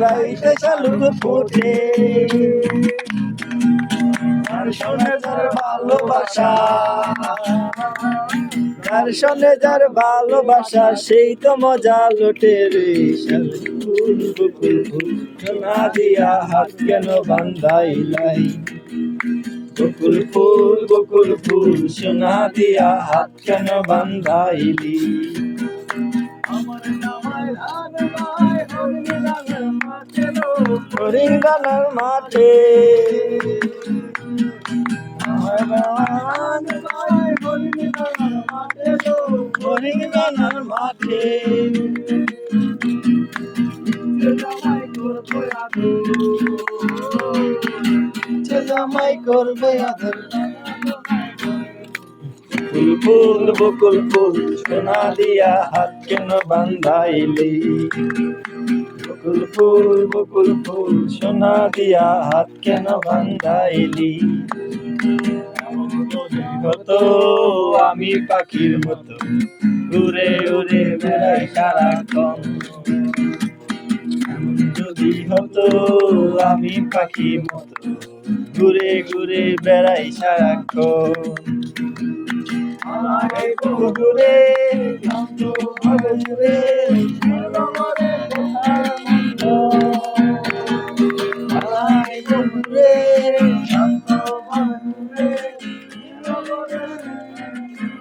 ফুরাইতে শালুক ফুটে। তার শোনে যার ভালোবাসা তার শোনে যার ভালোবাসা, সেই তো মজা লোটে রে ফুল দিয়া হাত কেন বান্ধাইলাই? বকুল ফুল বকুল ফুল, সোনা দিয়া হাত কেন বান্ধাইলি? হরিঙ্গানার মাঠে। হরিঙ্গানার মাঠে। জামাই করবে আদর। ফুল ফুল বকুল ফুল, সোনা দিয়া হাত কেন বান্ধাইলি? বকুল ফুল বকুল ফুল সোনা দিয়া হাত কেন বান্ধাইলি? কত আমি পাখির মতো, উড়ে উড়ে বেড়াই সারাক্ষণ। যদি হতো আমি পাখির মতো, ঘুরে ঘুরে বেড়াই সারাক্ষণ। ঘুরে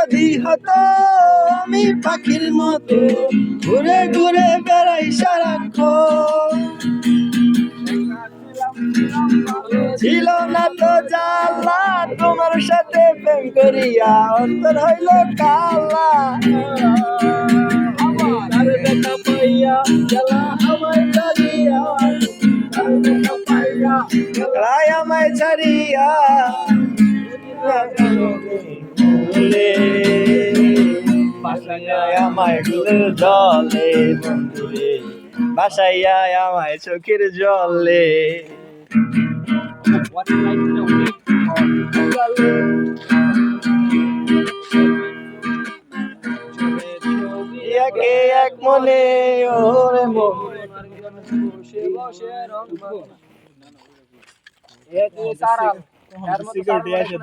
যদি হতো, আমি পাখির মতো ঘুরে ঘুরে বেড়াই সারাক্ষণ। ছিল না তো জালা তোমার সাথে প্রেম করিয়া অন্তর হইল কালা। আমায় ছাড়িয়া। রায় আমায় গুলের জলে বন্ধুরে বাসায় আমায় চোখের জলে। একে এক মনে ওরে মন। সিকিউরিটি আছে